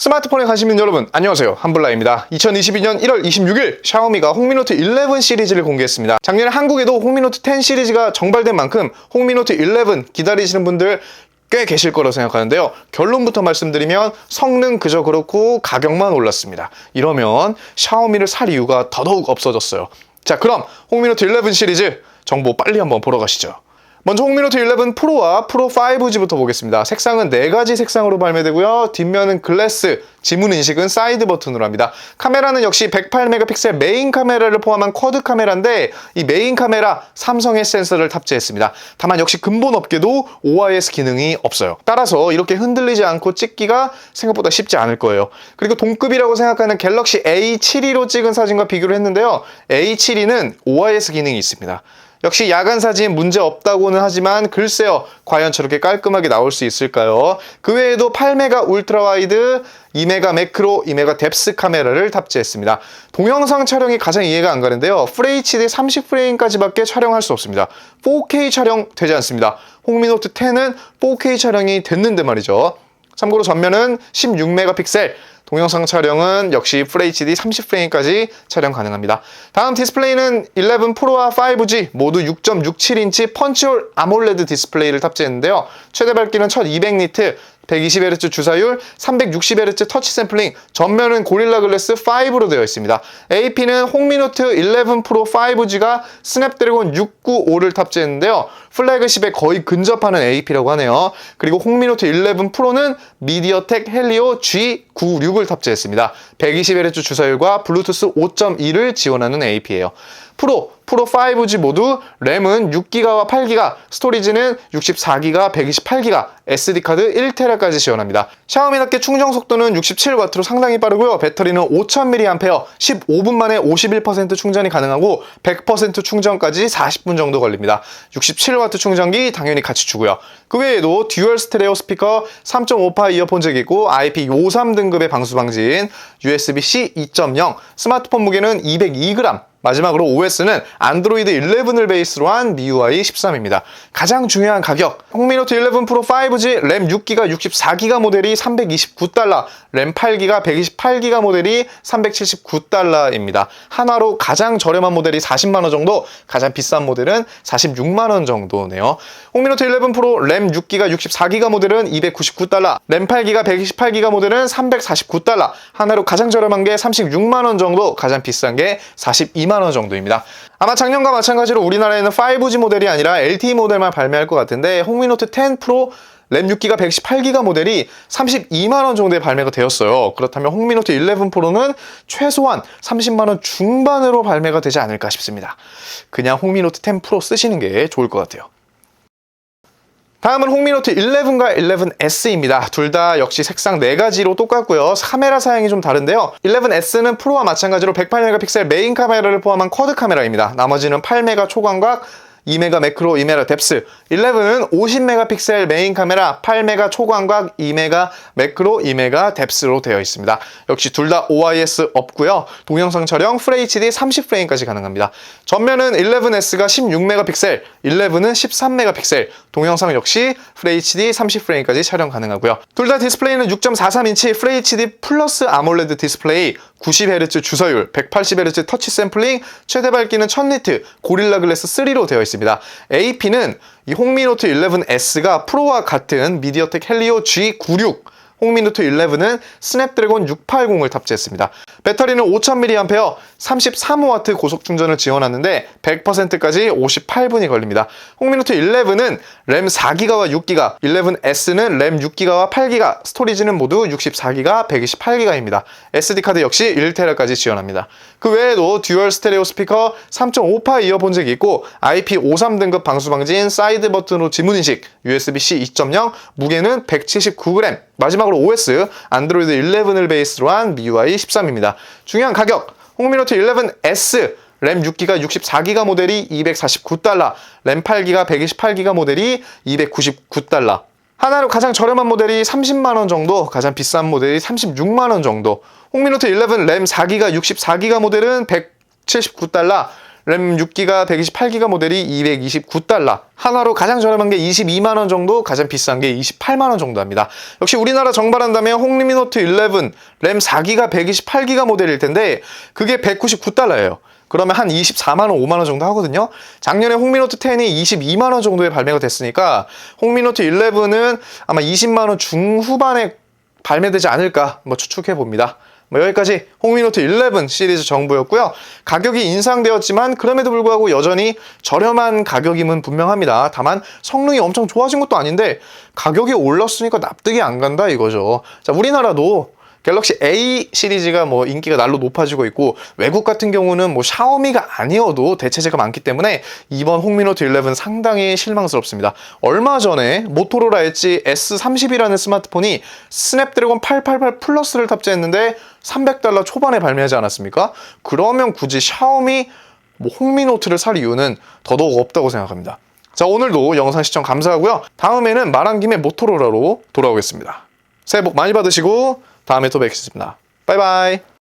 스마트폰에 관심 있는 여러분 안녕하세요. 한블라입니다. 2022년 1월 26일 샤오미가 홍미노트 11 시리즈를 공개했습니다. 작년에 한국에도 홍미노트 10 시리즈가 정발된 만큼 홍미노트 11 기다리시는 분들 꽤 계실 거라고 생각하는데요. 결론부터 말씀드리면 성능 그저 그렇고 가격만 올랐습니다. 이러면 샤오미를 살 이유가 더더욱 없어졌어요. 자 그럼 홍미노트 11 시리즈 정보 빨리 한번 보러 가시죠 먼저 홍미노트 11 프로와 프로 5G부터 보겠습니다. 색상은 4가지 색상으로 발매되고요. 뒷면은 글래스, 지문 인식은 사이드 버튼으로 합니다. 카메라는 역시 108메가픽셀 메인 카메라를 포함한 쿼드 카메라인데 이 메인 카메라 삼성의 센서를 탑재했습니다. 다만 역시 근본 업계도 OIS 기능이 없어요. 따라서 이렇게 흔들리지 않고 찍기가 생각보다 쉽지 않을 거예요. 그리고 동급이라고 생각하는 갤럭시 A72로 찍은 사진과 비교를 했는데요. A72는 OIS 기능이 있습니다. 역시 야간 사진 문제 없다고는 하지만 글쎄요 과연 저렇게 깔끔하게 나올 수 있을까요? 그 외에도 8메가 울트라 와이드, 2메가 매크로, 2메가 뎁스 카메라를 탑재했습니다. 동영상 촬영이 가장 이해가 안 가는데요. FHD 30프레임까지밖에 촬영할 수 없습니다. 4K 촬영 되지 않습니다. 홍미노트 10은 4K 촬영이 됐는데 말이죠. 참고로 전면은 16메가픽셀, 동영상 촬영은 역시 FHD 30프레임까지 촬영 가능합니다. 다음 디스플레이는 11 프로와 5G 모두 6.67인치 펀치홀 아몰레드 디스플레이를 탑재했는데요. 최대 밝기는 1200니트, 120Hz 주사율, 360Hz 터치 샘플링, 전면은 고릴라 글래스 5로 되어 있습니다. AP는 홍미노트 11 프로 5G가 스냅드래곤 695를 탑재했는데요. 플래그십에 거의 근접하는 AP라고 하네요. 그리고 홍미노트 11 프로는 미디어텍 헬리오 G96을 탑재했습니다. 120Hz 주사율과 블루투스 5.2를 지원하는 AP예요. 프로, 프로 5G 모두 램은 6기가와 8기가, 스토리지는 64기가, 128기가, SD카드 1테라까지 지원합니다. 샤오미답게 충전 속도는 67W로 상당히 빠르고요. 배터리는 5000mAh, 15분 만에 51% 충전이 가능하고 100% 충전까지 40분 정도 걸립니다. 67W 충전기 당연히 같이 주고요. 그 외에도 듀얼 스테레오 스피커 3.5파 이어폰 잭이고 IP53 등급의 방수 방지인 USB-C 2.0, 스마트폰 무게는 202g, 마지막으로 OS는 안드로이드 11을 베이스로 한 MIUI 13입니다. 가장 중요한 가격, 홍미노트 11 프로 5G 램 6기가 64기가 모델이 329달러, 램 8기가 128기가 모델이 379달러입니다. 하나로 가장 저렴한 모델이 40만원 정도, 가장 비싼 모델은 46만원 정도네요. 홍미노트 11 프로 램 6기가 64기가 모델은 299달러, 램 8기가 128기가 모델은 349달러, 하나로 가장 저렴한 게 36만원 정도, 가장 비싼 게 42만원 정도입니다. 아마 작년과 마찬가지로 우리나라에는 5G 모델이 아니라 LTE 모델만 발매할 것 같은데 홍미노트 10 프로 램 6기가 118기가 모델이 32만원 정도에 발매가 되었어요. 그렇다면 홍미노트 11 프로는 최소한 30만원 중반으로 발매가 되지 않을까 싶습니다. 그냥 홍미노트 10 프로 쓰시는 게 좋을 것 같아요. 다음은 홍미노트 11과 11S입니다. 둘 다 역시 색상 4가지로 똑같고요. 카메라 사양이 좀 다른데요. 11S는 프로와 마찬가지로 108메가픽셀 메인 카메라를 포함한 쿼드 카메라입니다. 나머지는 8메가 초광각, 2메가 매크로, 2메가 뎁스. 11은 50메가픽셀 메인 카메라, 8메가 초광각, 2메가 매크로, 2메가 뎁스로 되어 있습니다. 역시 둘 다 OIS 없고요. 동영상 촬영 FHD 30프레임까지 가능합니다. 전면은 11S가 16메가픽셀, 11은 13메가픽셀. 동영상 역시 FHD 30프레임까지 촬영 가능하고요. 둘 다 디스플레이는 6.43인치 FHD 플러스 아몰레드 디스플레이, 90Hz 주사율, 180Hz 터치 샘플링, 최대 밝기는 1000니트, 고릴라 글래스 3로 되어 있습니다. AP는 이 홍미노트 11S가 프로와 같은 미디어텍 헬리오 G96, 홍미노트 11은 스냅드래곤 680을 탑재했습니다. 배터리는 5000mAh, 33W 고속 충전을 지원하는데 100%까지 58분이 걸립니다. 홍미노트 11은 램 4기가와 6기가, 11S는 램 6기가와 8기가, 스토리지는 모두 64기가, 128기가입니다. SD카드 역시 1테라까지 지원합니다. 그 외에도 듀얼 스테레오 스피커 3.5파 이어폰 잭이 있고 IP53 등급 방수 방지인 사이드 버튼으로 지문 인식, USB-C 2.0, 무게는 179g, 마지막으로 OS, 안드로이드 11을 베이스로 한 MIUI 13입니다. 중요한 가격, 홍미노트 11S, 램 6기가 64기가 모델이 249달러, 램 8기가 128기가 모델이 299달러. 하나로 가장 저렴한 모델이 30만원 정도, 가장 비싼 모델이 36만원 정도. 홍미노트 11 램 4기가 64기가 모델은 179달러, 램 6기가 128기가 모델이 229달러. 하나로 가장 저렴한 게 22만원 정도, 가장 비싼 게 28만원 정도 합니다. 역시 우리나라 정발한다면 홍리미 노트 11, 램 4기가 128기가 모델일 텐데, 그게 199달러예요. 그러면 한 24만원, 5만원 정도 하거든요. 작년에 홍미노트 10이 22만원 정도에 발매가 됐으니까, 홍미노트 11은 아마 20만원 중후반에 발매되지 않을까 뭐 추측해 봅니다. 뭐 여기까지 홍미노트 11 시리즈 정보였고요. 가격이 인상되었지만 그럼에도 불구하고 여전히 저렴한 가격임은 분명합니다. 다만 성능이 엄청 좋아진 것도 아닌데 가격이 올랐으니까 납득이 안 간다 이거죠. 자, 우리나라도 갤럭시 A 시리즈가 뭐 인기가 날로 높아지고 있고 외국 같은 경우는 뭐 샤오미가 아니어도 대체제가 많기 때문에 이번 홍미노트 11 상당히 실망스럽습니다. 얼마 전에 모토로라 엣지 S30이라는 스마트폰이 스냅드래곤 888 플러스를 탑재했는데 300달러 초반에 발매하지 않았습니까? 그러면 굳이 샤오미 뭐 홍미노트를 살 이유는 더더욱 없다고 생각합니다. 자 오늘도 영상 시청 감사하고요. 다음에는 말한 김에 모토로라로 돌아오겠습니다. 새해 복 많이 받으시고 다음에 또 뵙겠습니다. 바이바이.